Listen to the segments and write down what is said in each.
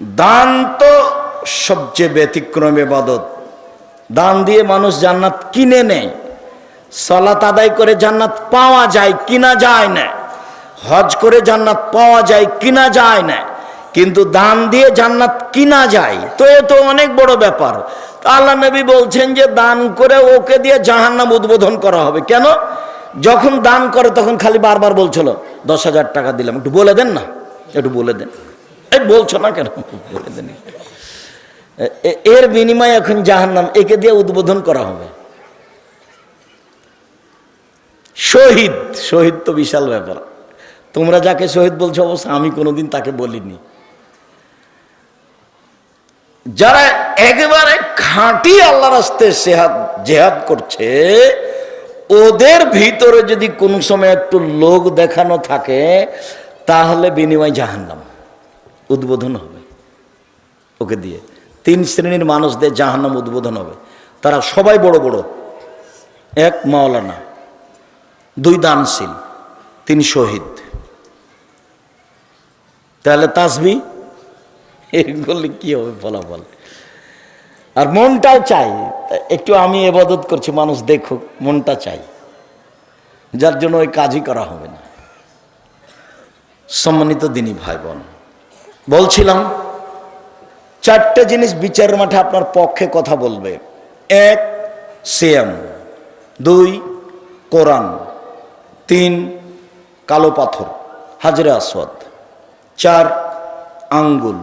দান তো সবচেয়ে ব্যতিক্রম এবাদত দান দিয়ে মানুষ জান্নাত কিনে নেয়। সলাত আদায় করে জান্নাত পাওয়া যায়, কিনা যায় না। হজ করে জান্নাত পাওয়া যায়, কিনা যায় না। কিন্তু দান দিয়ে জান্নাত কিনা যায়, তো এ তো অনেক বড় ব্যাপার। আল্লাহ নবী বলছেন যে, দান করে ওকে দিয়ে জাহান্নাম উদ্বোধন করা হবে। কেন? যখন দান করে তখন খালি বারবার বলছিল, দশ হাজার টাকা দিলাম। একটু বলে দেন না? একটু বলে দেন। বলছো না কেন? এর বিনিময়ে এখন জাহান্নাম, একে দিয়ে উদ্বোধন করা হবে। শহীদ শহীদ তো বিশাল ব্যাপার। তোমরা যাকে শহীদ বলছো, অবশ্য আমি কোনোদিন তাকে বলিনি। যারা একেবারে খাঁটি আল্লাহ রাস্তে সেহাদ জেহাদ করছে, ওদের ভিতরে যদি কোনো সময় একটু লোক দেখানো থাকে, তাহলে বিনিময় জাহান্নাম। উদ্বোধন হবে ওকে দিয়ে। তিন শ্রেণির মানুষদের জাহান্নাম উদ্বোধন হবে। তারা সবাই বড় বড়। এক মাওলানা, দুই দানশীল, তিন শহীদ। তাহলে তাসবি? এগুলি কি হবে ফলাফল? আর মনটাও চাই। একটু আমি এবাদত করছি, মানুষ দেখুক, মনটা চাই। যার জন্য ওই কাজই করা হবে না। সম্মানিত দিনী ভাই বোন বলছিলাম, চারটে জিনিস বিচারের মাঠে আপনার পক্ষে কথা বলবে। এক সিএম দুই, কোরআন। তিন, কালো পাথর, হাজরে আসওয়াদ। চার, আঙ্গুল।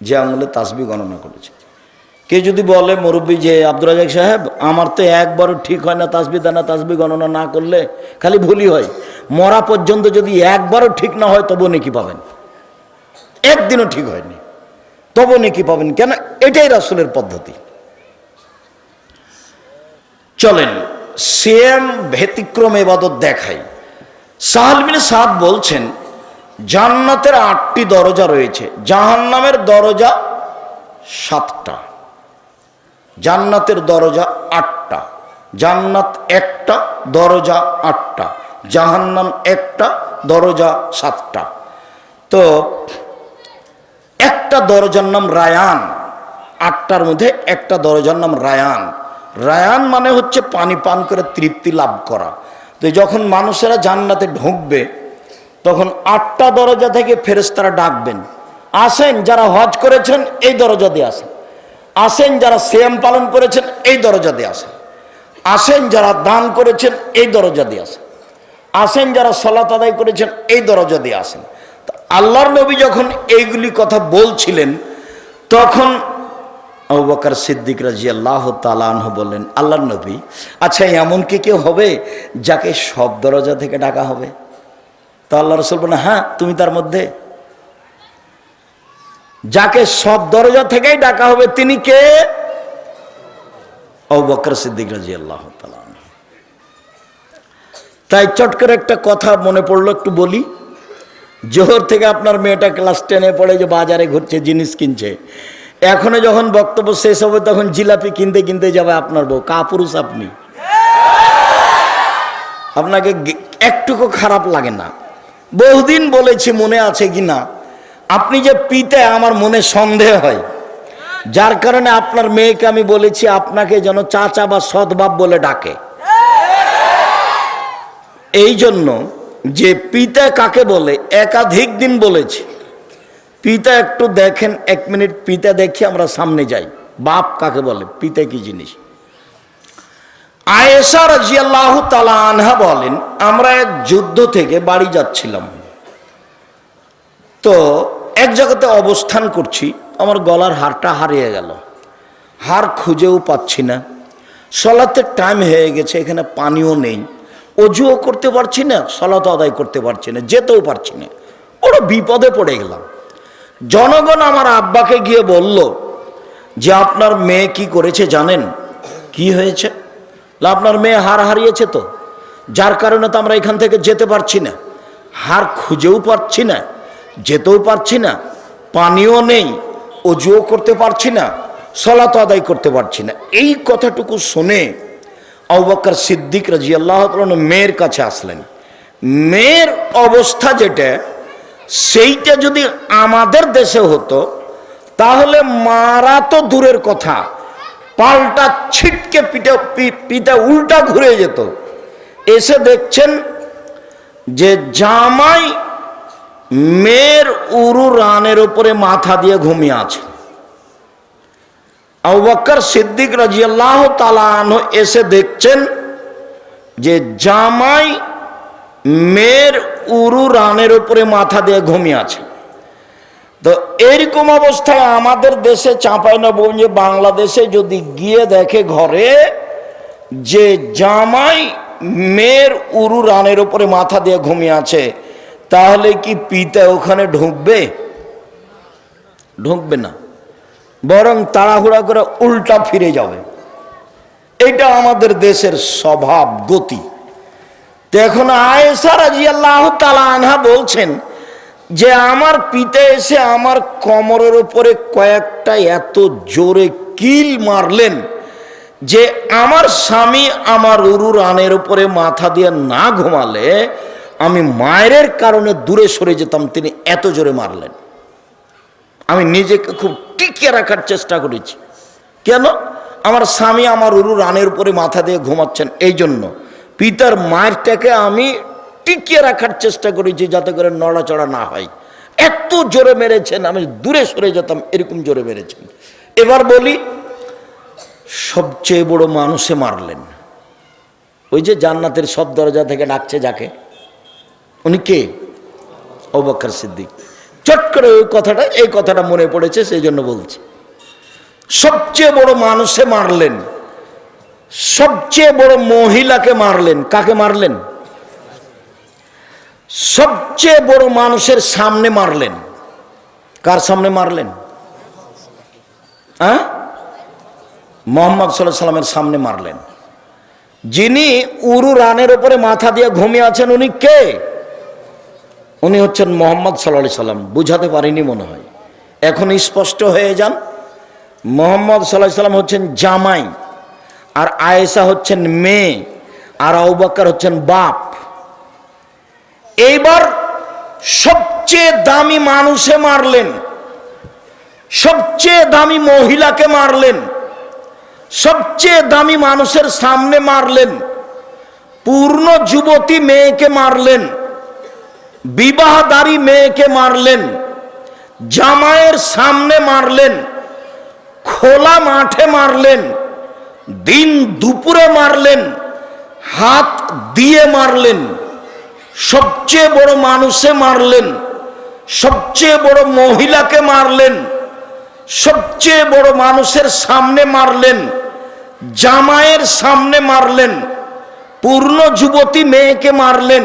যে আঙ্গুলে তাসবি গণনা করেছে। কে যদি বলে, মুরব্বী যে আব্দুল রাজাক সাহেব, আমার তো একবারও ঠিক হয় না তাসবি দানা তাসবি গণনা না করলে, খালি ভুলই হয়। মরা পর্যন্ত যদি একবারও ঠিক না হয় তবু নাকি পাবেন। একদিনও ঠিক হয়নি। তবু নাকি পাবেন কেন? এটাই রাসুলের পদ্ধতি। চলেন সেম ব্যতিক্রম এবাদত দেখাই। সাহালবিন সাদ বলছেন, জান্নাতের আটটি দরজা রয়েছে। জাহান্নামের দরজা সাতটা। জান্নাতের দরজা আটটা। জান্নাত একটা, দরজা আটটা। জাহান্নাম একটা, দরজা সাতটা। তো একটা দরজার নাম রায়ান, আটটার মধ্যে একটা দরজার নাম রায়ান। রায়ান মানে হচ্ছে পানি পান করে তৃপ্তি লাভ করা। তো যখন মানুষেরা জান্নাতে ঢুকবে, তখন আটটা দরজা থেকে ফেরেস্তারা ডাকবেন, আসেন যারা হজ করেছেন এই দরজা দিয়ে আসেন। আসেন যারা সিয়াম পালন করেছেন এই দরজা দিয়ে আসেন। আসেন যারা দান করেছেন এই দরজা দিয়ে আসেন। আসেন যারা সলাত আদায় করেছেন এই দরজা দিয়ে আসেন। আল্লাহর নবী যখন এইগুলি কথা বলছিলেন, তখন আবু বকর সিদ্দিক রাজি আল্লাহ তালাহ বললেন, আল্লাহর নবী আচ্ছা এমন কি কেউ হবে যাকে সব দরজা থেকে ডাকা হবে? তো আল্লাহ রসুল বলেন হ্যাঁ তুমি তার মধ্যে। যাকে সব দরজা থেকেই ডাকা হবে, তিনি কে? আবু বকর সিদ্দিক রাজি আল্লাহ তালাহ তাই চট করে একটা কথা মনে পড়ল, একটু বলি। জোহর থেকে আপনার মেয়েটা ক্লাস টেনে পড়ে যে বাজারে ঘুরছে, জিনিস কিনছে। এখনও যখন বক্তব্য শেষ হবে, তখন জিলাপি কিনতে কিনতে যাবে আপনার বউ। কাপুরুষ আপনি। আপনাকে একটুকু খারাপ লাগে না। বহুদিন বলেছি মনে আছে কি না? আপনি যে পিতে, আমার মনে সন্দেহ হয়। যার কারণে আপনার মেয়েকে আমি বলেছি, আপনাকে যেন চাচা বা সদ্ভাব বলে ডাকে। এই জন্য যে পিতা কাকে বলে? একাধিক দিন বলেছি। পিতা একটু দেখেন, এক মিনিট পিতা দেখি আমরা সামনে যাই। বাপ কাকে বলে? পিতা কি জিনিস? আয়েশা রাজিয়াল্লাহ তালা আনহা বলেন, আমরা এক যুদ্ধ থেকে বাড়ি যাচ্ছিলাম। তো এক জায়গাতে অবস্থান করছি, আমার গলার হারটা হারিয়ে গেল। হার খুঁজেও পাচ্ছি না। সলাতে টাইম হয়ে গেছে, এখানে পানিও নেই। অজুও করতে পারছি না সলাত আদায় করতে পারছি না, যেতেও পারছি না। বড় বিপদে পড়ে গেলাম। জনগণ আমার আব্বাকে গিয়ে বলল যে, আপনার মেয়ে কি করেছে জানেন? কি হয়েছে? আপনার মেয়ে হার হারিয়েছে তো? যার কারণে তো আমরা এখান থেকে যেতে পারছি না। হার খুঁজেও পারছি না, যেতেও পারছি না, পানিও নেই, অজুও করতে পারছি না সলাত আদায় করতে পারছি না। এই কথাটুকু শুনে আউবাক্কর সিদ্দিক রাজি আল্লাহ মেয়ের কাছে আসলেন। মেয়ের অবস্থা যেটা, সেইটা যদি আমাদের দেশে হতো, তাহলে মারা তো দূরের কথা। পাল্টা ছিটকে পিঠে পি- পিঠে উল্টা ঘুরে যেত। এসে দেখছেন যে জামাই মেয়ের উরু রানের উপরে মাথা দিয়ে ঘুমিয়ে আছে। আবুবকর সিদ্দিক রাজিয়াল্লাহ তালান এসে দেখছেন যে জামাই মেয়ের উরু রানের উপরে মাথা দিয়ে ঘুমিয়ে আছে। তো এরকম অবস্থায় আমাদের দেশে চাঁপাই না যে বাংলাদেশে যদি গিয়ে দেখে ঘরে যে জামাই মেয়ের উরু রানের উপরে মাথা দিয়ে ঘুমিয়ে আছে, তাহলে কি পিতা ওখানে ঢুকবে? ঢুকবে না। বরং তাড়াহুড়া করে উল্টা ফিরে যাবে। এটা আমাদের দেশের স্বভাব, গতি। এখন আয়েসা রাজি আল্লাহ তালা আনহা বলছেন যে, আমার পিতা এসে আমার কমরের উপরে কয়েকটা এত জোরে কিল মারলেন যে, আমার স্বামী আমার উরু রানের উপরে মাথা দিয়ে না ঘুমালে আমি মায়ের কারণে দূরে সরে যেতাম, তিনি এত জোরে মারলেন। আমি নিজেকে খুব টিকিয়ে রাখার চেষ্টা করেছি। কেন? আমার স্বামী আমার উরু রানের উপরে মাথা দিয়ে ঘুমাচ্ছেন এই জন্য পিতার মায়েরটাকে আমি টিকিয়ে রাখার চেষ্টা করেছি যাতে করে নড়াচড়া না হয়। এত জোরে মেরেছেন, আমি দূরে সরে যেতাম, এরকম জোরে মেরেছেন। এবার বলি, সবচেয়ে বড় মানুষে মারলেন। ওই যে জান্নাতের সব দরজা থেকে ডাকছে যাকে। উনি কে? অবাক্কর সিদ্দিক। চট করে ওই কথাটা, এই কথাটা মনে পড়েছে সেই জন্য বলছি। সবচেয়ে বড় মানুষে মারলেন। সবচেয়ে বড় মহিলাকে মারলেন। কাকে মারলেন? সবচেয়ে বড় মানুষের সামনে মারলেন। কার সামনে মারলেন? হ্যাঁ? মোহাম্মদ সাল্লাহ সাল্লামের সামনে মারলেন। যিনি উরু রানের ওপরে মাথা দিয়ে ঘুমিয়ে আছেন, উনি কে? উনি হচ্ছেন মোহাম্মদ সাল্লাহ সাল্লাম। বুঝাতে পারিনি মনে হয়। এখন স্পষ্ট হয়ে যান, মোহাম্মদ সাল্লাহ সাল্লাম হচ্ছেন জামাই, আর আয়েশা হচ্ছেন মেয়ে, আর আউবাক্কার হচ্ছেন বাপ। এইবার সবচেয়ে দামি মানুষে মারলেন, সবচেয়ে দামি মহিলাকে মারলেন, সবচেয়ে দামি মানুষের সামনে মারলেন, পূর্ণ যুবতী মেয়েকে মারলেন বিবাহদারী মেয়েকে মারলেন জামায়ের সামনে মারলেন, খোলা মাঠে মারলেন, দিন দুপুরে মারলেন, হাত দিয়ে মারলেন, সবচেয়ে বড় মানুষে মারলেন, সবচেয়ে বড় মহিলাকে মারলেন, সবচেয়ে বড় মানুষের সামনে মারলেন জামায়ের সামনে মারলেন, পূর্ণ যুবতী মেয়েকে মারলেন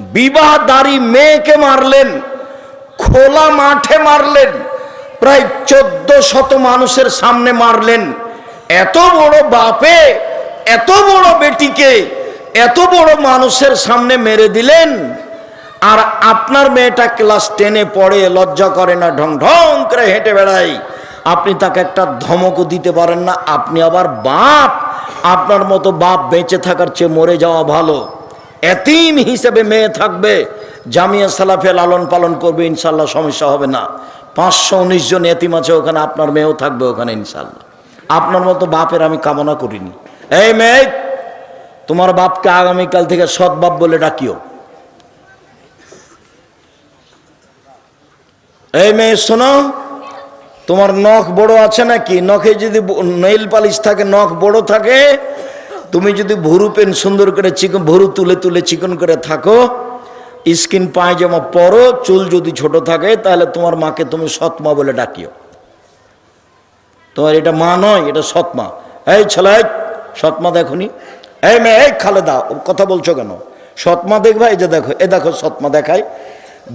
বিবাহদারী মেয়েকে মারলেন, খোলা মাঠে মারলেন, প্রায় চোদ্দ শত মানুষের সামনে মারলেন। এত বড় বাপে, এত বড় বেটিকে, এত বড় মানুষের সামনে মেরে দিলেন। আর আপনার মেয়েটা ক্লাস টেনে পড়ে, লজ্জা করে না, ঢং ঢং করে হেঁটে বেড়ায়। আপনি তাকে একটা ধমকও দিতে পারেন না, আপনি আবার বাপ। আপনার মতো বাপ বেঁচে থাকার চেয়ে মরে যাওয়া ভালো। এতিম হিসেবে মেয়ে থাকবে, জামিয়া সালাফে লালন পালন করবে ইনশাল্লাহ সমস্যা হবে না। পাঁচশো উনিশ জন এতিম আছে, ওখানে আপনার মেয়েও থাকবে ওখানে ইনশাল্লাহ আপনার মতো বাপের আমি কামনা করিনি। এই মেয়ে, তোমার বাপকে আগামীকাল থেকে সৎ বাপ বলে ডাকিও। এই মেয়ে, শোনো, তোমার নখ বড় আছে নাকি? নখে যদি নেইল পালিশ থাকে, নখ বড় থাকে তুমি যদি ভুরু পেন সুন্দর করে চিকন, ভুরু তুলে তুলে চিকন করে থাকো, স্কিন পায়জামা পরো, চুল যদি ছোট থাকে, তাহলে তোমার মাকে তুমি সৎমা বলে ডাকিও। তোমার এটা মা নয়, এটা সৎমা। এই ছেলে, সৎমা দেখনি? এই মেয়ে, এই খালেদা কথা বলছো কেন? সৎমা দেখবা? এই যে দেখো, এ দেখো, সৎমা দেখায়।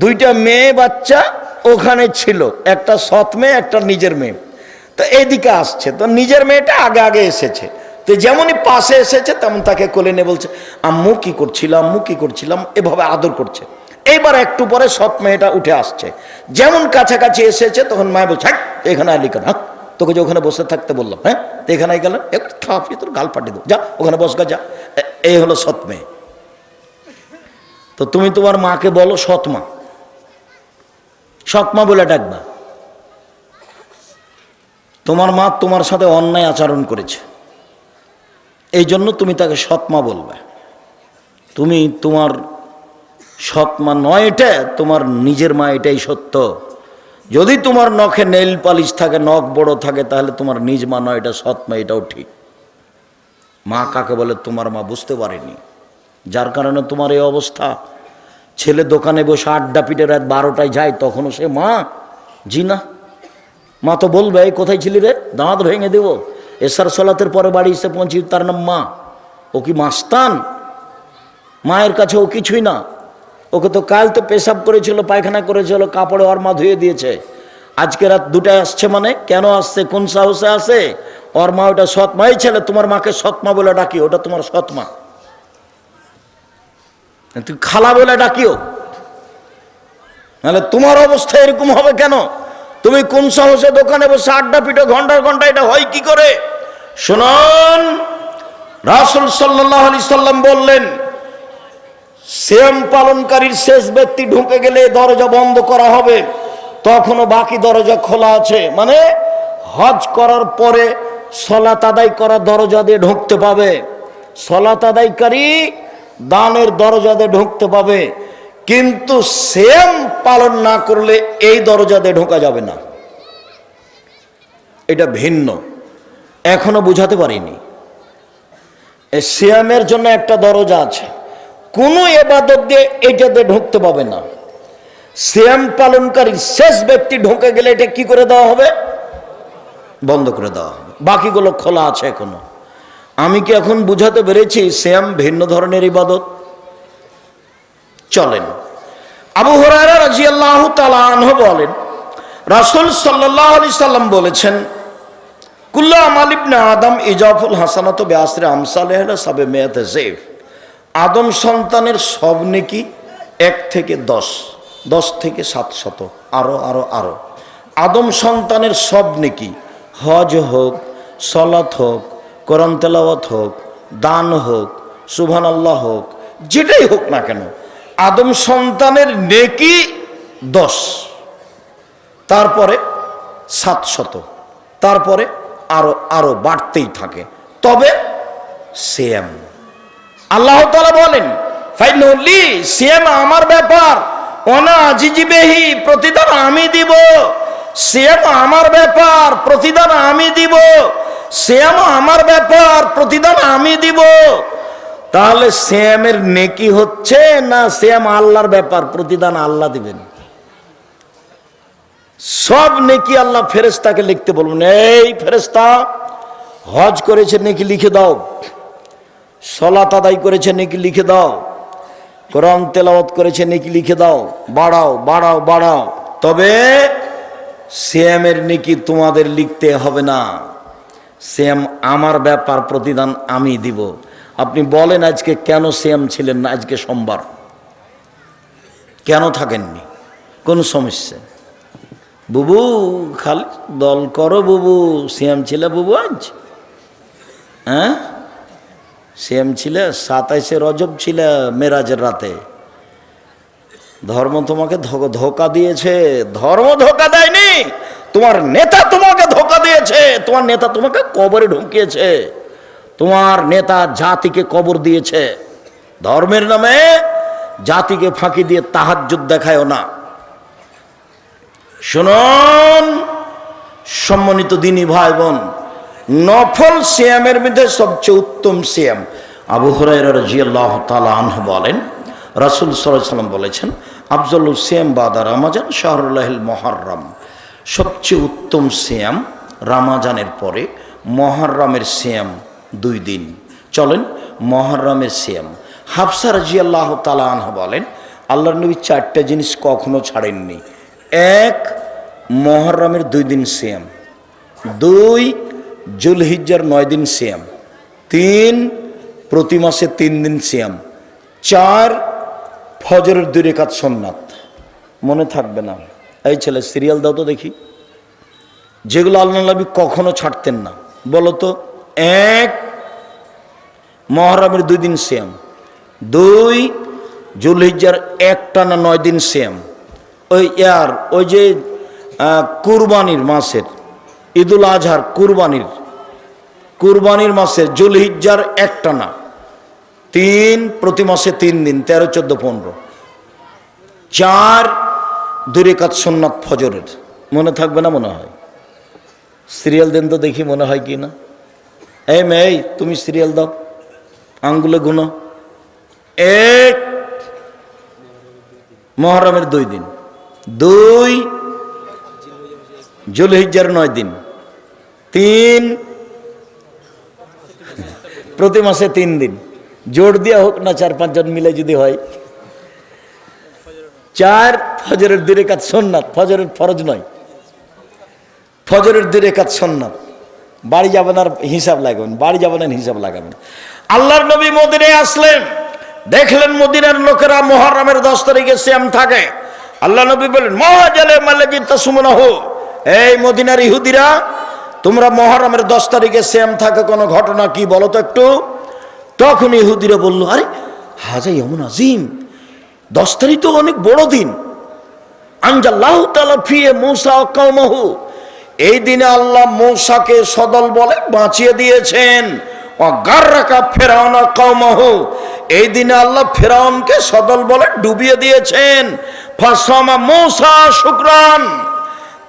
দুইটা মেয়ে বাচ্চা ওখানে ছিল, একটা সৎ মেয়ে, একটা নিজের মেয়ে। তো এইদিকে আসছে, তো নিজের মেয়েটা আগে আগে এসেছে। তো যেমনই পাশে এসেছে তেমন তাকে কোলে নিয়ে বলছে আম্মু কি করছিলাম আম্মু কি করছিলাম এভাবে আদর করছে। এইবার একটু পরে সৎ মেয়েটা উঠে আসছে। যেমন কাছাকাছি এসেছে তখন মায় বলছে "হ্যাঁ, এখানে আলি কেন তোকে যে ওখানে বসে থাকতে বললাম হ্যাঁ তো এখানে গেল একটু থাপিয়ে তোর গাল পাঠিয়ে দেবো যা ওখানে বস গা যা। এই হলো সৎ মেয়ে। তো তুমি তোমার মাকে বলো সৎ মা। সৎমা বলে ডাকবা। তোমার মা তোমার সাথে অন্যায় আচরণ করেছে। এই জন্য তুমি তাকে সৎমা বলবে। তুমি তোমার সৎমা নয় এটা তোমার নিজের মা এটাই সত্য। যদি তোমার নখে নেল পালিশ থাকে, নখ বড় থাকে, তাহলে তোমার নিজ মা নয় এটা সৎমা এটাও ঠিক। মা কাকে বলে? তোমার মা বুঝতে পারেনি। যার কারণে তোমার এই অবস্থা। ছেলে দোকানে বসে আড্ডা পিটে রাত বারোটায় যায়, তখনও সে মা। জি না। মা তো বলবে, এই কোথায় ছিলি রে? দাঁত ভেঙে দেবো। এসার সলাতের পরে বাড়ি এসে পৌঁছি, তার নাম মা। ও কি মাস্তান? মায়ের কাছে ও কিছুই না। ওকে তো কাল তো পেশাব করেছিল, পায়খানা করেছিল, কাপড়ে ওর মা ধুয়ে দিয়েছে। আজকে রাত দুটায় আসছে মানে? কেন আসছে? কোন সাহসে আসে ওর মা ওটা সৎ মাই ছেলে, তোমার মাকে সৎ মা বলে ডাকি ওটা তোমার সৎ মা। তুই খালা বলে ডাকিও। নাহলে তোমার অবস্থা এরকম হবে কেন? তুমি কোন সাহসে দোকানে বসে আড্ডা পিঠো ঘণ্টার ঘণ্টা এটা হয় কি করে? শুনুন, রাসুল সাল্লাহ আলি সাল্লাম বললেন সেম পালনকারীর শেষ ব্যক্তি ঢুকে গেলে দরজা বন্ধ করা হবে। তখনও বাকি দরজা খোলা আছে। মানে হজ করার পরে সলাত আদায় করা দরজা দিয়ে ঢুকতে পাবে। সলাত আদায়কারী দানের দরজা দিয়ে ঢুকতে পাবে। কিন্তু সেম পালন না করলে এই দরজা দিয়ে ঢোকা যাবে না। এটা ভিন্ন। এখনও বুঝাতে পারিনি। সিয়ামের জন্য একটা দরজা আছে। কোনো এবাদত দিয়ে এটাতে ঢুকতে পাবে না। সিয়াম পালনকারী শেষ ব্যক্তি ঢুকে গেলে এটা কি করে দেওয়া হবে? বন্ধ করে দেওয়া হবে। বাকিগুলো খোলা আছে এখনও। আমি কি এখন বুঝাতে পেরেছি শ্যাম ভিন্ন ধরনের ইবাদত? চলেন। আবু হরারা রাজি আল্লাহ তালাহ বলেন, রাসুল সাল্লাহ আলি সাল্লাম বলেছেন কুল্লা আমালিবনে আদম ইজাফুল হাসানাত বেআসরে আমসালেহ সাবে মেয়াতে জেফ আদম সন্তানের সব নেকি এক থেকে দশ দশ থেকে সাতশত আরও আরও আরও। আদম সন্তানের সব নেকি হজ হোক, সলাত হোক তেলাওয়াত হোক, দান হোক সুবহান আল্লাহ হোক, যেটাই হোক না কেন আদম সন্তানের নেকি দশ। তারপরে সাতশত তারপরে আরও আরও বাড়তেই থাকে। তবে সেম আল্লাহ তালা বলেন ফাইনলি সেম আমার ব্যাপার। অনা প্রতিদান আমি দিব। সেম আমার ব্যাপার, প্রতিদান আমি দিব। সেম আমার ব্যাপার, প্রতিদান আমি দিব। তাহলে শ্যামের নেকি হচ্ছে না শ্যাম আল্লাহর ব্যাপার? প্রতিদান আল্লাহ দিবেন। সব নেকি আল্লাহ ফেরেস্তাকে লিখতে বলবেন, এই ফেরেস্তা হজ করেছে নেকি লিখে দাও। সলাত আদায় করেছে নেকি লিখে দাও। কোরআন তেলাওয়াত করেছে নেকি লিখে দাও। বাড়াও বাড়াও বাড়াও। তবে শ্যামের নেকি তোমাদের লিখতে হবে না। শ্যাম আমার ব্যাপার প্রতিদান আমি দিব। আপনি বলেন আজকে কেন শ্যাম ছিলেন না? আজকে সোমবার। কেন থাকেননি? কোন সমস্যা? বুবু, খালি দল করো বুবু। শ্যাম ছিল বুবু আজ? হ্যাঁ? শ্যাম ছিল, সাতাইশে রজব ছিল মেরাজের রাতে। ধর্ম তোমাকে ধোকা দিয়েছে। ধর্ম ধোকা দেয়নি। তোমার নেতা তোমাকে ধোকা দিয়েছে। তোমার নেতা তোমাকে কবরে ঢুকিয়েছে। তোমার নেতা জাতিকে কবর দিয়েছে। ধর্মের নামে জাতিকে ফাঁকি দিয়ে তাহাজ্জুদ দেখায়ও না। শুনুন, সম্মানিত দিনী ভাই বোন নফল সিয়ামের মধ্যে সবচেয়ে উত্তম সিয়াম আবু আনহু বলেন, রাসূল সাল্লাম বলেছেন আফজল সিয়াম বাদা রামাজান শাহরুল্লাহিল মহররম। সবচেয়ে উত্তম সিয়াম রামাজানের পরে মহররমের সিয়াম দুই দিন। চলেন মহররমের সিয়াম। হাফসা রাজিয়াল্লাহ তাআলা আনহা বলেন, আল্লাহর নবী চারটা জিনিস কখনো ছাড়েননি। এক মহররমের দুই দিন সিয়াম। দুই, জুলহিজ্জার নয় দিন সিয়াম। তিন, প্রতি মাসে তিন দিন সিয়াম। চার, ফজরের দুই রেখাত সন্ন্যাত মনে থাকবে না। এই ছেলে, সিরিয়াল দাও তো দেখি। যেগুলো আল্লাহ নবী কখনো ছাড়তেন না। বলো তো এক, মহরমের দুই দিন সিয়াম। দুই, জুলহিজ্জার একটা না নয় দিন সিয়াম। ওই ইয়ার, ওই যে কুরবানির মাসের, ঈদুল আজহার কুরবানির কুরবানির মাসের জুলহিজ্জার একটা না। তিন, প্রতি মাসে তিন দিন, তেরো, চোদ্দ, পনেরো। চার দুরেকাত সোননাথ ফজরের। মনে থাকবে না মনে হয়? সিরিয়াল দিন তো দেখি মনে হয় কি না। এই মেয়ে, তুমি সিরিয়াল দাও। আঙ্গুলে গুনো। এক। মহরমের দুই দিন। দুই। জুলহিজ্জার নয় দিন। তিন। প্রতি মাসে তিন দিন। জোর দেওয়া হোক না চার পাঁচজন মিলে যদি হয়। চার, ফজরের দুই রেখাত সন্ন্যাত ফজরের ফরজ নয়। ফজরের দুই রেখাত সন্ন্যাত বাড়ি যাবেন আর হিসাব লাগাবেন, বাড়ি যাবেন আর হিসাব লাগাবেন। আল্লাহর নবী মদিনে আসলেন, দেখলেন মদিনার লোকেরা মহরমের দশ তারিখে শ্যাম থাকে। আল্লাহ নবী বললেন, মহাজালে মাল্লাজি তাসুমনা হো এই মদিনার ইহুদিরা, তোমরা মহরমের দশ তারিখে শ্যাম থাকে, কোনো ঘটনা কি বলো তো একটু? তখন ইহুদিরা বলল, আরে, হাজাই এমন আজিম, দশ তারিখ তো অনেক বড় দিন। আনজাল্লাহ তালা ফিয়ে মূসা কৌমহু এই দিনে আল্লাহ মূসাকে সদল বলে বাঁচিয়ে দিয়েছেন। এই দিনে আল্লাহ ফেরাউনকে সদল বলে ডুবিয়ে দিয়েছেন। ফাসমা মূসা, শুক্রান।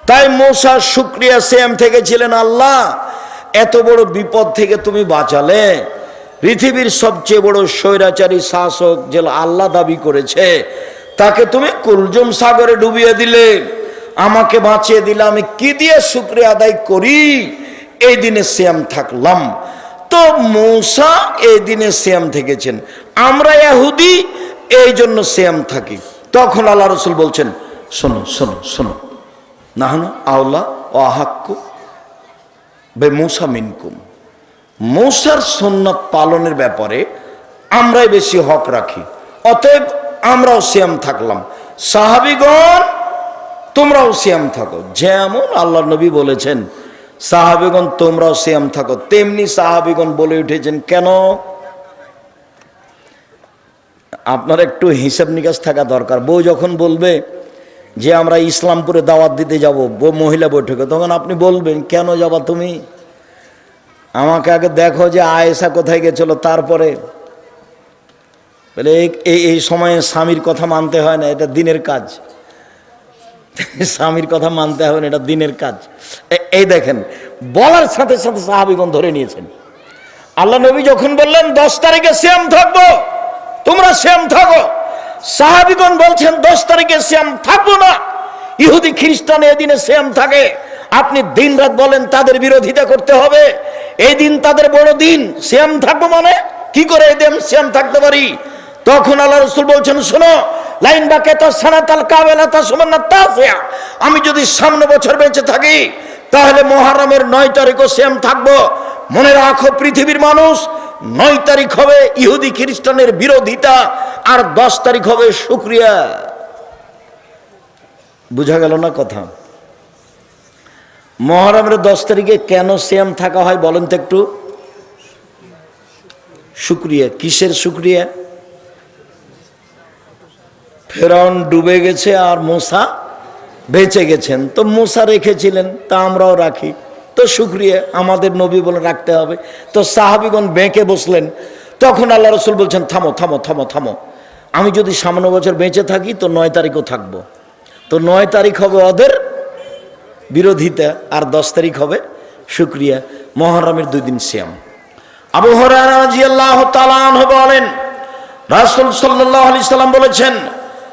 তাই মূসা শুক্রিয়া সেম থেকে ছিলেন, আল্লাহ, এত বড় বিপদ থেকে তুমি বাঁচালে। পৃথিবীর সবচেয়ে বড় স্বৈরাচারী শাসক যে আল্লাহ দাবি করেছে, তাকে তুমি কুলজুম সাগরে ডুবিয়ে দিলে। আমাকে বাঁচিয়ে দিলে আমি কি দিয়ে শুক্রিয়া আদায় করি? এই দিনে শ্যাম থাকলাম। তো মৌসা এই দিনে শ্যাম থেকেছেন। আমরা এহুদি এই জন্য শ্যাম থাকি। তখন আল্লাহ রসুল বলছেন, শোনো শোনো শোনো। নাহানো আওলা ও আহাক্কু বে মৌসা মিনকুম। মৌসার সন্ন্যত পালনের ব্যাপারে আমরাই বেশি হক রাখি। অতএব আমরাও শ্যাম থাকলাম। সাহাবিগণ তোমরাও শ্যাম থাকো। যেমন আল্লাহ নবী বলেছেন, সাহাবিগণ তোমরাও শ্যাম থাকো। তেমনি সাহাবিগণ বলে উঠেছেন, কেন? আপনার একটু হিসাব নিকাশ থাকা দরকার। বউ যখন বলবে যে আমরা ইসলামপুরে দাওয়াত দিতে যাব মহিলা বৈঠকে, তখন আপনি বলবেন, কেন যাবা তুমি? আমাকে আগে দেখো যে আয়েশা কোথায় গেছিল, তারপরে। এই এই সময়ে স্বামীর কথা মানতে হয় না, এটা দিনের কাজ। স্বামীর কথা মানতে হবে এটা দিনের কাজ। এই দেখেন, বলার সাথে সাথে সাহাবিগণ ধরে নিয়েছেন। আল্লাহ নবী যখন বললেন, দশ তারিখে শ্যাম থাকব, তোমরা শ্যাম থাকো। সাহাবিগণ বলছেন, দশ তারিখে শ্যাম থাকব না। ইহুদি খ্রিস্টান এদিনে শ্যাম থাকে। আপনি দিন রাত বলেন, তাদের বিরোধিতা করতে হবে। এই দিন তাদের বড় দিন। শ্যাম থাকব মানে কি করে এদিন শ্যাম থাকতে পারি? তখন আল্লাহ রসুল বলছেন, শোনো, লাইন বাকে কেতা সানাতাল কাবেলা তা সমান তা আমি যদি সামনে বছর বেঁচে থাকি, তাহলে মহারমের নয় তারিখও শ্যাম থাকব। মনে রাখো, পৃথিবীর মানুষ নয় তারিখ হবে ইহুদি খ্রিস্টানের বিরোধিতা আর দশ তারিখ হবে শুক্রিয়া। বুঝা গেল না কথা? মহরমের দশ তারিখে কেন শ্যাম থাকা হয় বলেন তো একটু? শুক্রিয়া। কিসের শুক্রিয়া? ফেরাউন ডুবে গেছে আর মূসা বেঁচে গেছেন। তো মূসা রেখেছিলেন, তা আমরাও রাখি। তো শুক্রিয়া, আমাদের নবী বলে রাখতে হবে। তো সাহাবিগণ বেঁকে বসলেন। তখন আল্লাহ রসুল বলছেন, থামো থামো থামো থামো। আমি যদি সামনে বছর বেঁচে থাকি, তো নয় তারিখও থাকব। তো নয় তারিখ হবে ওদের বিরোধিতা, আর দশ তারিখ হবে শুক্রিয়া, মহরমের দুই দিন শ্যাম আবু বলেন, রাসুল সাল্লাহ আলি সাল্লাম বলেছেন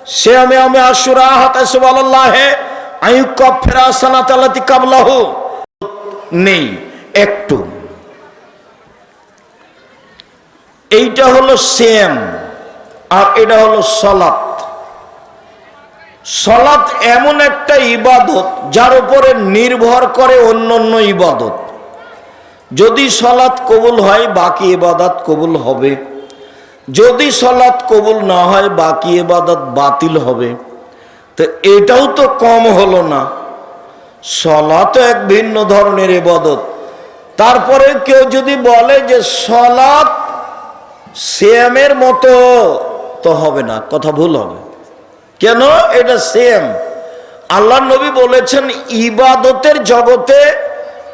শ্যামে আমি আশুরা হাতাসে আল্লাহে আয়ুক ফেরা সানাত আল্লাতি কাবলাহ। নেই, একটু। এইটা হলো শ্যাম আর এটা হলো সলাত। সলাৎ এমন একটা ইবাদত যার উপরে নির্ভর করে অন্য অন্য ইবাদত। যদি সলাৎ কবুল হয়, বাকি ইবাদত কবুল হবে। যদি সলাৎ কবুল না হয়, বাকি এবাদত বাতিল হবে। তো এটাও তো কম হলো না। সলাৎ এক ভিন্ন ধরনের ইবাদত। তারপরে কেউ যদি বলে যে সলাৎ শ্যামের মতো, তো হবে না, কথা ভুল হবে। কেন? এটা সেম আল্লাহ নবী বলেছেন, ইবাদতের জগতে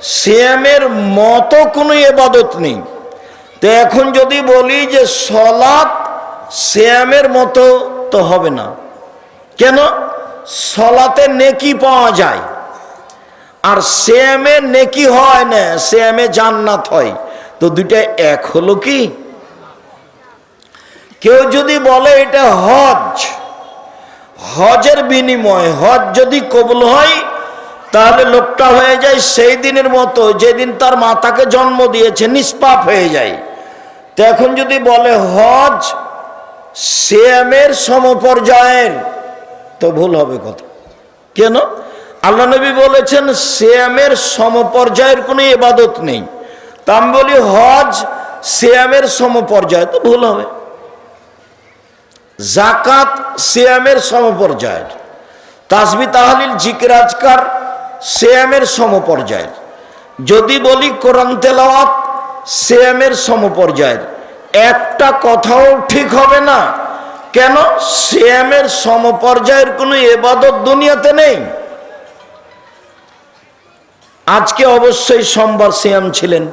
সিয়ামের মতো কোনো ইবাদত নেই। তো এখন যদি বলি যে সলাৎ সিয়ামের মতো তো হবে না। কেন? সলাতে নেকি পাওয়া যায়। আর সিয়ামে নেকি হয় না, সিয়ামে জান্নাত হয়। তো দুইটা এক হলো কি? কেউ যদি বলে এটা হজ, হজের বিনিময়, হজ যদি কবুল হয়, তাহলে লোকটা হয়ে যায় সেই দিনের মতো, যেদিন তার মাতাকে জন্ম দিয়েছে, নিষ্পাপ হয়ে যায়। তো এখন যদি বলে হজ সিয়ামের সমপর্যায়ের, তো ভুল হবে কথা। কেন? আল্লাহ নবী বলেছেন, সিয়ামের সমপর্যায়ের কোনো ইবাদত নেই। তা আমি বলি, হজ সিয়ামের সমপর্যায়, তো ভুল হবে। জাকাত সিয়ামের সমপর্যায়ের। তাসবি তাহলিল জিকিরাজকার সিয়ামের সমপর্যায়ের। যদি বলি কোরআন তেলাওয়াত সিয়ামের সমপর্যায়ের। একটা কথাও ঠিক হবে না। কেন? সিয়ামের সমপর্যায়ের কোনো এবাদত দুনিয়াতে নেই। আজকে অবশ্যই সোমবার সিয়াম ছিলেন।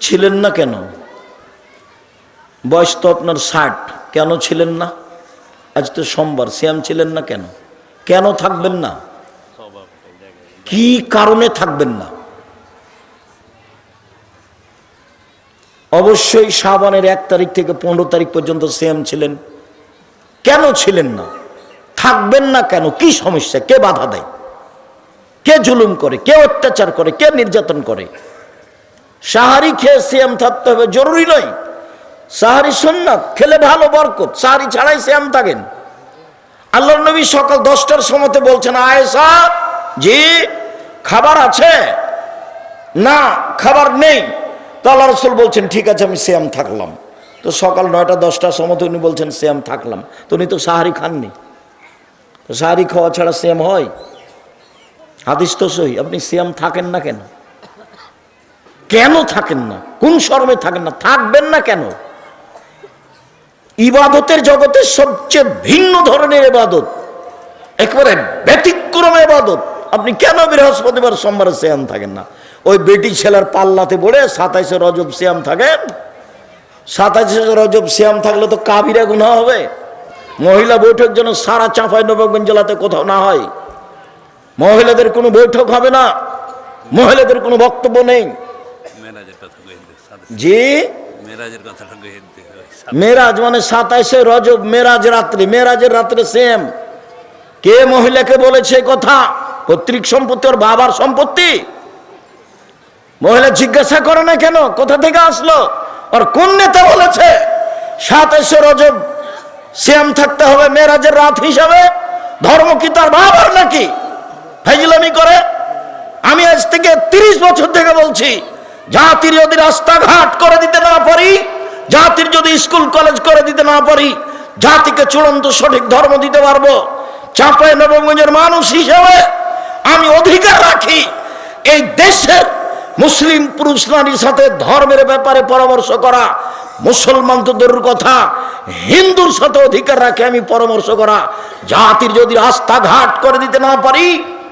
ছিলেন না কেন? বয়স তো আপনার ষাট। কেন ছিলেন না? আজ তো সোমবার। শ্যাম ছিলেন না কেন? কেন থাকবেন না? কি কারণে থাকবেন না? অবশ্যই শ্রাবণের এক তারিখ থেকে পনেরো তারিখ পর্যন্ত শ্যাম ছিলেন। কেন ছিলেন না? থাকবেন না কেন? কি সমস্যা? কে বাধা দেয়? কে জুলুম করে? কে অত্যাচার করে? কে নির্যাতন করে? সাহারি খেয়ে শ্যাম থাকতে হবে, জরুরি নয়। সাহারি সুন্নাত, খেলে ভালো বরকত, সাহারি ছাড়াই শ্যাম থাকেন। আল্লাহ নবী সকাল দশটার সময়তে বলছেন, আয়েশা, জি, খাবার আছে? না, খাবার নেই। তো আল্লাহ রসুল বলছেন, ঠিক আছে, আমি শ্যাম থাকলাম। তো সকাল নয়টা দশটার সময় তো উনি বলছেন শ্যাম থাকলাম। তো উনি তো সাহারি খাননি। তো সাহারি খাওয়া ছাড়া শ্যাম হয়? হাদিস তো সই আপনি শ্যাম থাকেন না কেন? কেন থাকেন না? কোন শর্মে থাকেন না? থাকবেন না কেন? ইবাদতের জগতে সবচেয়ে ভিন্ন ধরনের ইবাদত, একেবারে ব্যতিক্রম ইবাদত। আপনি কেন বৃহস্পতিবার, সোমবারে শ্যাম থাকেন না? ওই বেটি ছেলের পাল্লাতে পড়ে সাতাইশে রজব শ্যাম থাকে। সাতাইশে রজব শ্যাম থাকলে তো কাবিরা গুণা হবে। মহিলা বৈঠক যেন সারা চাঁপাই নবাবগঞ্জ জেলাতে কোথাও না হয়। মহিলাদের কোনো বৈঠক হবে না। মহিলাদের কোনো বক্তব্য নেই। জি? মেরাজ মানে সাতাইশে রজব মেরাজ রাত্রি মেরাজের রাত্রে সেম কে মহিলাকে বলেছে কথা? পৈতৃক সম্পত্তি ওর বাবার সম্পত্তি? মহিলা জিজ্ঞাসা করে না কেন? কোথা থেকে আসলো? আর কোন নেতা বলেছে? সাতাইশে রজব শ্যাম থাকতে হবে মেয়েরাজের রাত হিসাবে। ধর্ম কি তার বাবার নাকি? ফাইজলামি করে? আমি আজ থেকে তিরিশ বছর থেকে বলছি, জাতির যদি রাস্তাঘাট করে দিতে না পারি, জাতির যদি স্কুল, কলেজ করে দিতে না পারি, জাতিকে চূড়ান্ত সঠিক ধর্ম দিতে পারব। চাঁপাই নবগঞ্জের মানুষ হিসেবে আমি অধিকার রাখি। এই দেশের মুসলিম পুরুষ নারীর সাথে ধর্মের ব্যাপারে পরামর্শ করা, মুসলমান তো দূরের কথা, হিন্দুর সাথে অধিকার রাখে আমি পরামর্শ করা। জাতির যদি রাস্তাঘাট করে দিতে না পারি,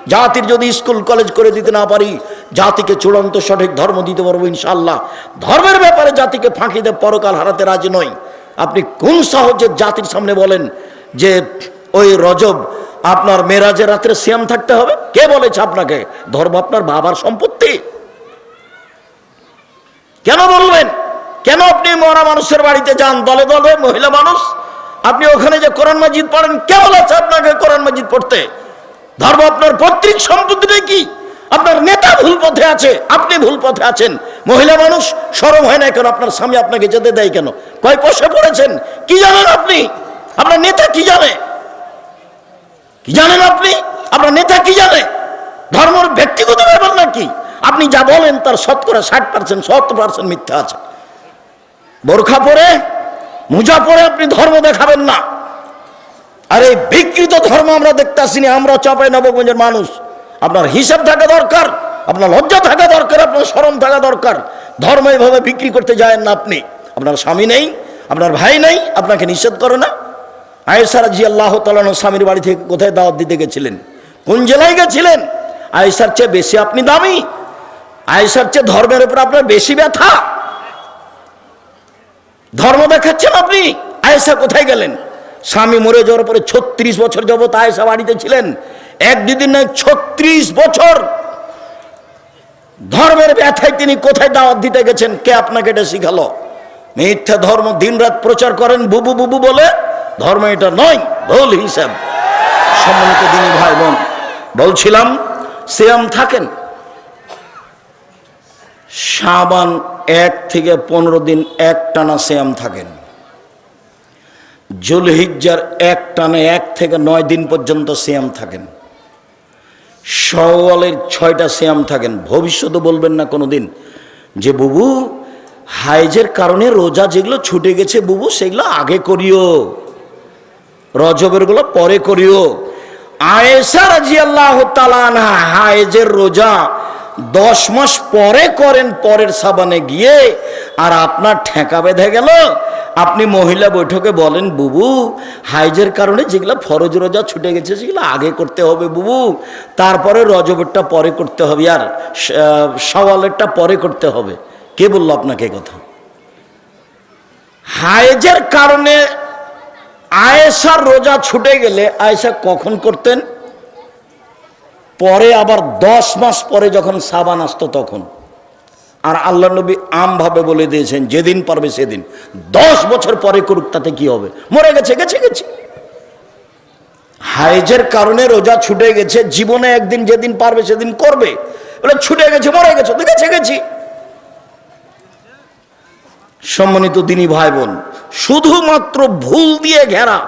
জাতির যদি স্কুল, কলেজ করে দিতে না পারি, জাতিকে চূড়ান্ত সঠিক ধর্ম দিতে পারব ইনশাল্লাহ ধর্মের ব্যাপারে জাতিকে ফাঁকি দিয়ে পরকাল হারাতে রাজি নয় আপনি কোন সহজে জাতির সামনে বলেন যে, ওই রজব, আপনার মেরাজের রাত্রে শ্যাম থাকতে হবে? কে বলেছে আপনাকে? ধর্ম আপনার বাবার সম্পত্তি। কেন বলবেন? কেন আপনি মরা মানুষের বাড়িতে যান? দলে দলে মহিলা মানুষ? আপনি ওখানে যে কোরআন মাজিদ পড়েন, কে আছে আপনাকে কোরআন মাজিদ পড়তে? ধর্ম আপনার পৈতৃক সম্পত্তিটা কি? আপনার নেতা ভুল পথে আছে, আপনি ভুল পথে আছেন। মহিলা মানুষ, সরম হয় না কেন? আপনার স্বামী আপনাকে যেতে দেয় কেন? কয় পয়সা পড়েছেন? কি জানেন আপনি? আপনার নেতা কি জানে? কি জানেন আপনি? আপনার নেতা কি জানে? ধর্মের ব্যক্তিগত ব্যাপার নাকি? আপনি যা বলেন তার শতকরা ষাট পার্সেন্ট সত্তর পার্সেন্ট মিথ্যা আছে। বোরখা পরে, মোজা পরে আপনি ধর্ম দেখাবেন না। আর এই বিকৃত ধর্ম আমরা দেখতে আসিনি আমরা চাপাই নবগঞ্জের মানুষ। আপনার হিসাব থাকা দরকার, আপনার লজ্জা থাকা দরকার, আপনার স্মরণ থাকা দরকার। ধর্ম এইভাবে বিক্রি করতে যায় না আপনি। আপনার স্বামী নেই, আপনার ভাই নেই, আপনাকে নিষেধ করে না। আয়েসার জি আল্লাহ তালানো স্বামীর বাড়ি থেকে কোথায় দাওয়াত দিতে গেছিলেন? কোন জেলায় গেছিলেন? আয়েসার চেয়ে বেশি আপনি দামি আয়েসার চেয়ে ধর্মের উপর আপনার বেশি ব্যথা। ধর্ম দেখাচ্ছেন আপনি? আয়েসা কোথায় গেলেন? স্বামী মরে যাওয়ার পরে ছত্রিশ বছর যাবত আয়েসা বাড়িতে ছিলেন। এক দুদিন নয়, ছত্রিশ বছর। ধর্মের ব্যথায় তিনি কোথায় দাওয়াত দিতে গেছেন? কে আপনাকে এটা শিখালো? মিথ্যা ধর্ম দিনরাত প্রচার করেন বুবু বুবু বলে। ধর্ম এটা নয়, ভুল হিসাব। সম্মানিত দিনী ভাই বোন, বলছিলাম, সিয়াম থাকেন? সাবান এক থেকে পনেরো দিন এক টানা শ্যাম থাকেন। জুলহিজ্জার এক টানে এক থেকে নয় দিন পর্যন্ত শ্যাম থাকেন। সওয়ালের ছয়টা শ্যাম থাকেন। ভবিষ্যতে বলবেন না কোনো দিন যে, বুবু, হাইজের কারণে রোজা যেগুলো ছুটে গেছে, বুবু, সেগুলো আগে করিও। রজবেরগুলো পরে করিও। আয়েশা রাজি আল্লাহ হায়েজের রোজা দশ মাস পরে করেন, পরের সাবানে গিয়ে, আর আপনার ঠেকা বেঁধে গেল। আপনি মহিলা বৈঠকে বলেন, বুবু, হাইজের কারণে যেগুলো ফরজ রোজা ছুটে গেছে, সেগুলো আগে করতে হবে বুবু। তারপরে রজবেরটা পরে করতে হবে, আর সওয়ালেরটা পরে করতে হবে। কে বলল আপনাকে কথা? হাইজের কারণে আয়েশার রোজা ছুটে গেলে আয়েশা কখন করতেন? পরে আবার দশ মাস পরে যখন সাবান আসতো তখন। আর আল্লাহ নবী আমভাবে বলে দিয়েছেন, যেদিন পারবে সেদিন। দশ বছর পরে করুক, তাতে কি হবে? মরে গেছে গেছে গেছে। হাইজের কারণে রোজা ছুটে গেছে, জীবনে একদিন যেদিন পারবে সেদিন করবে। বলে, ছুটে গেছে, মরে গেছে, তো গেছে, গেছি। সম্মানিত দিনী ভাই বোন, শুধুমাত্র ভুল দিয়ে ঘেরা